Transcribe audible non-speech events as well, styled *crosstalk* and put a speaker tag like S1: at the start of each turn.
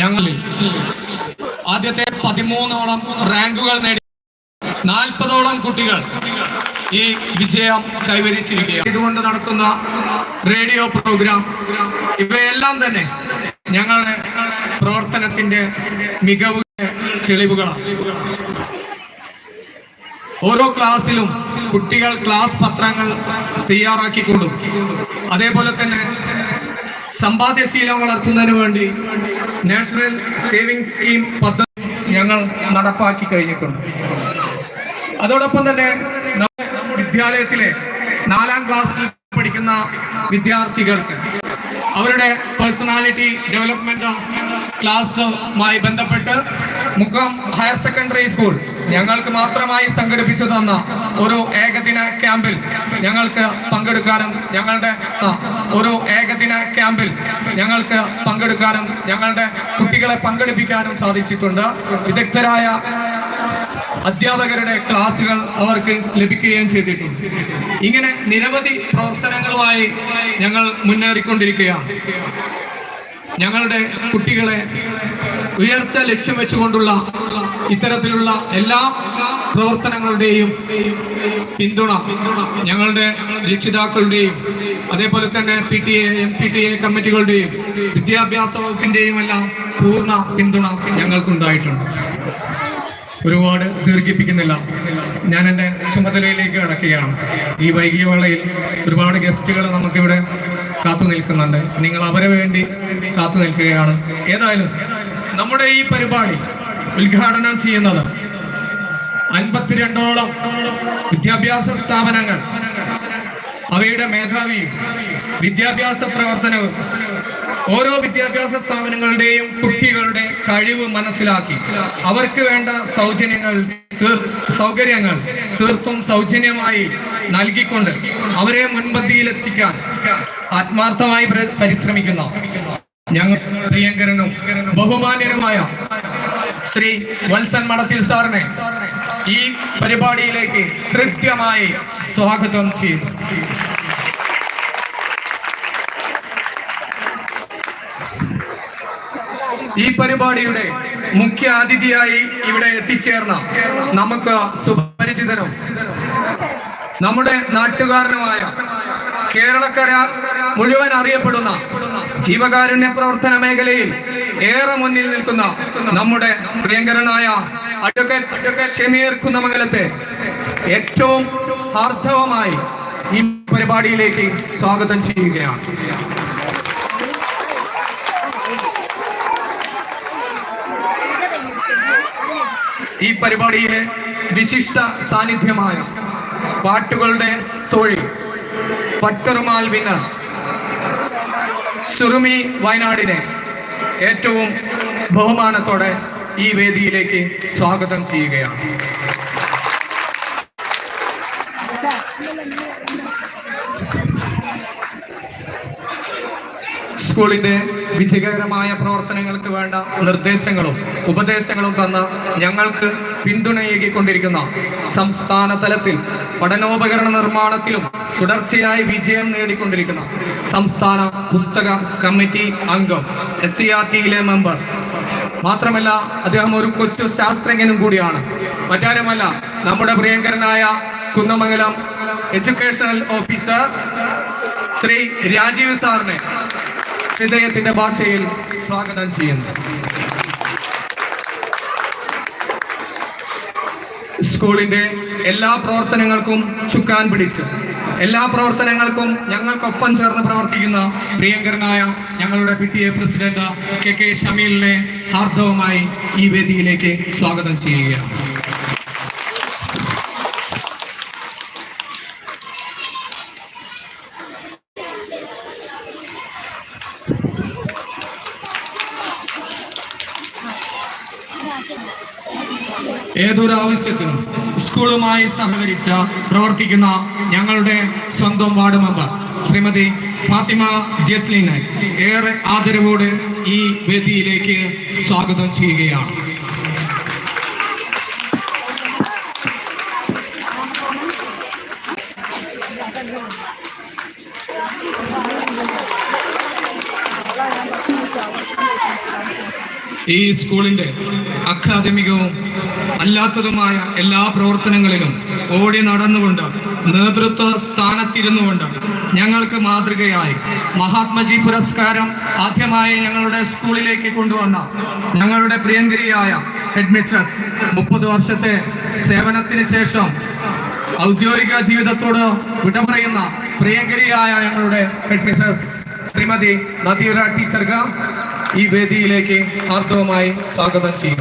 S1: ഞങ്ങളിൽ ആദ്യത്തെ പതിമൂന്നോളം റാങ്കുകൾ നേടി നാൽപ്പതോളം കുട്ടികൾ ഈ വിജയം കൈവരിച്ചിരിക്കുകയാണ്. ഇതുകൊണ്ട് നടത്തുന്ന റേഡിയോ പ്രോഗ്രാം ഇവയെല്ലാം തന്നെ ഞങ്ങളുടെ പ്രവർത്തനത്തിന്റെ മികവ് തെളിവുകളാണ്. ഓരോ ക്ലാസ്സിലും കുട്ടികൾ ക്ലാസ് പത്രങ്ങൾ തയ്യാറാക്കിക്കൊണ്ടും അതേപോലെ തന്നെ സമ്പാദ്യശീലം വളർത്തുന്നതിന് വേണ്ടി നാഷണൽ സേവിംഗ് സ്കീം പദ്ധതി ഞങ്ങൾ നടപ്പാക്കി കഴിഞ്ഞിട്ടുണ്ട്. അതോടൊപ്പം തന്നെ നമ്മുടെ വിദ്യാലയത്തിലെ നാലാം ക്ലാസ്സിൽ പഠിക്കുന്ന വിദ്യാർത്ഥികൾക്ക് അവരുടെ പേഴ്സണാലിറ്റി ഡെവലപ്മെന്റ് ക്ലാസ്സുമായി ബന്ധപ്പെട്ട് മുക്കം ഹയർ സെക്കൻഡറി സ്കൂൾ ഞങ്ങൾക്ക് മാത്രമായി സംഘടിപ്പിച്ചു തന്ന ഒരു ഏകദിന ക്യാമ്പിൽ ഞങ്ങൾക്ക് പങ്കെടുക്കാനും ഞങ്ങളുടെ ഒരു ഏകദിന ക്യാമ്പിൽ ഞങ്ങൾക്ക് പങ്കെടുക്കാനും ഞങ്ങളുടെ കുട്ടികളെ പങ്കെടുപ്പിക്കാനും സാധിച്ചിട്ടുണ്ട്. വിദഗ്ധരായ അധ്യാപകരുടെ ക്ലാസുകൾ അവർക്ക് ലഭിക്കുകയും ചെയ്തിട്ടുണ്ട്. ഇങ്ങനെ നിരവധി പ്രവർത്തനങ്ങളുമായി ഞങ്ങൾ മുന്നേറിക്കൊണ്ടിരിക്കുകയാണ്. ഞങ്ങളുടെ കുട്ടികളെ ഉയർച്ച ലക്ഷ്യം വെച്ചുകൊണ്ടുള്ള ഇത്തരത്തിലുള്ള എല്ലാ പ്രവർത്തനങ്ങളുടെയും പിന്തുണ ഞങ്ങളുടെ രക്ഷിതാക്കളുടെയും അതേപോലെ തന്നെ P T A M P T A കമ്മിറ്റികളുടെയും വിദ്യാഭ്യാസ വകുപ്പിന്റെയും എല്ലാം പൂർണ പിന്തുണ ഞങ്ങൾക്കുണ്ടായിട്ടുണ്ട്. ഒരുപാട് ദീർഘിപ്പിക്കുന്നില്ല. ഞാൻ എന്റെ ചുമതലയിലേക്ക് കടക്കുകയാണ്. ഈ വൈകിയ വേളയിൽ ഒരുപാട് ഗസ്റ്റുകൾ നമുക്കിവിടെ കാത്തു നിൽക്കുന്നുണ്ട് നിങ്ങൾ അവരെ വേണ്ടി കാത്തു നിൽക്കുകയാണ് ഏതായാലും നമ്മുടെ ഈ പരിപാടി ഉദ്ഘാടനം ചെയ്യുന്നത് അൻപത്തിരണ്ടോളം വിദ്യാഭ്യാസ സ്ഥാപനങ്ങൾ അവയുടെ മേധാവിയും വിദ്യാഭ്യാസ പ്രവർത്തനവും ഓരോ വിദ്യാഭ്യാസ സ്ഥാപനങ്ങളുടെയും കുട്ടികളുടെ കഴിവ് മനസ്സിലാക്കി. അവർക്ക് വേണ്ട സൗജന്യങ്ങൾ സൗകര്യങ്ങൾ തീർത്തും സൗജന്യമായി നൽകിക്കൊണ്ട് അവരെ മുൻപന്തിയിലെത്തിക്കാൻ ആത്മാർത്ഥമായി പരിശ്രമിക്കുന്ന. ഞങ്ങൾ പ്രിയങ്കരനും ബഹുമാന്യനുമായ ശ്രീ വത്സൻ മടത്തിൽ സാറിനെ ഈ പരിപാടിയിലേക്ക് കൃത്യമായി സ്വാഗതം ചെയ്തു ഈ പരിപാടിയുടെ മുഖ്യ അതിഥിയായി ഇവിടെ എത്തിച്ചേർന്ന നമുക്ക് സുപരിചിതനും നമ്മുടെ നാട്ടുകാരനുമായ കേരളക്കര മുഴുവൻ അറിയപ്പെടുന്ന ജീവകാരുണ്യ പ്രവർത്തന മേഖലയിൽ ഏറെ മുന്നിൽ നിൽക്കുന്ന നമ്മുടെ പ്രിയങ്കരനായ അഡ്വക്കേറ്റ് ഷമീർ കുന്നമംഗലത്തെ ഏറ്റവും ഹാർദവമായി ഈ പരിപാടിയിലേക്ക് സ്വാഗതം ചെയ്യുകയാണ്. ഈ പരിപാടിയിലെ വിശിഷ്ട സാന്നിധ്യമായ പാട്ടുകളുടെ തൊഴിൽ പട്ടറുമാൽ വിന്നർ സുറുമി വയനാടിനെ ഏറ്റവും ബഹുമാനത്തോടെ ഈ വേദിയിലേക്ക് സ്വാഗതം ചെയ്യുകയാണ്. സ്കൂളിന്റെ വിജയകരമായ പ്രവർത്തനങ്ങൾക്ക് വേണ്ട നിർദ്ദേശങ്ങളും ഉപദേശങ്ങളും തന്ന ഞങ്ങൾക്ക് പിന്തുണയേകിക്കൊണ്ടിരിക്കുന്ന സംസ്ഥാന തലത്തിൽ പഠനോപകരണ നിർമ്മാണത്തിലും തുടർച്ചയായി വിജയം നേടിക്കൊണ്ടിരിക്കുന്ന സംസ്ഥാന പുസ്തക കമ്മിറ്റി അംഗം എസ് സി ആർ ടിയിലെ മെമ്പർ. മാത്രമല്ല അദ്ദേഹം ഒരു കൊച്ചു ശാസ്ത്രജ്ഞനും കൂടിയാണ്. മറ്റാരുമല്ല നമ്മുടെ പ്രിയങ്കരനായ കുന്നമംഗലം എഡ്യൂക്കേഷണൽ ഓഫീസർ ശ്രീ രാജീവ് സാറിനെ ഹൃദയത്തിന്റെ ഭാഷയിൽ സ്വാഗതം ചെയ്യുന്നു. സ്കൂളിന്റെ എല്ലാ പ്രവർത്തനങ്ങൾക്കും ചുക്കാൻ പിടിച്ച് എല്ലാ പ്രവർത്തനങ്ങൾക്കും ഞങ്ങൾക്കൊപ്പം ചേർന്ന് പ്രവർത്തിക്കുന്ന പ്രിയങ്കരനായ ഞങ്ങളുടെ P T A president K K ഷമീലിനെ ഹാർദവമായി ഈ വേദിയിലേക്ക് സ്വാഗതം ചെയ്യുകയാണ്. ഏതൊരു ആവശ്യത്തിനും സ്കൂളുമായി സഹകരിച്ച പ്രവർത്തിക്കുന്ന ഞങ്ങളുടെ സ്വന്തം വാർഡ് മെമ്പർ ശ്രീമതി ഫാത്തിമ ജസ്ലിനെ ഏറെ ആദരവോടെ ഈ വേദിയിലേക്ക് സ്വാഗതം ചെയ്യുകയാണ്. *laughs* ഈ സ്കൂളിന്റെ അക്കാദമികവും അല്ലാത്തതുമായ എല്ലാ പ്രവർത്തനങ്ങളിലും ഓടി നടന്നുകൊണ്ട് നേതൃത്വ സ്ഥാനത്തിരുന്നുകൊണ്ട് ഞങ്ങൾക്ക് മാതൃകയായി മഹാത്മജി പുരസ്കാരം ആദ്യമായി ഞങ്ങളുടെ സ്കൂളിലേക്ക് കൊണ്ടുവന്ന ഞങ്ങളുടെ പ്രിയങ്കരിയായ ഹെഡ് മിസ്ട്രസ് മുപ്പത് വർഷത്തെ സേവനത്തിന് ശേഷം ഔദ്യോഗിക ജീവിതത്തോട് വിട പറയുന്ന പ്രിയങ്കരിയായ ഞങ്ങളുടെ ഹെഡ് മിസ്ട്രസ് ശ്രീമതി നദീറ ടീച്ചർക്ക് ഈ വേദിയിലേക്ക് ആർത്തവമായി സ്വാഗതം ചെയ്യും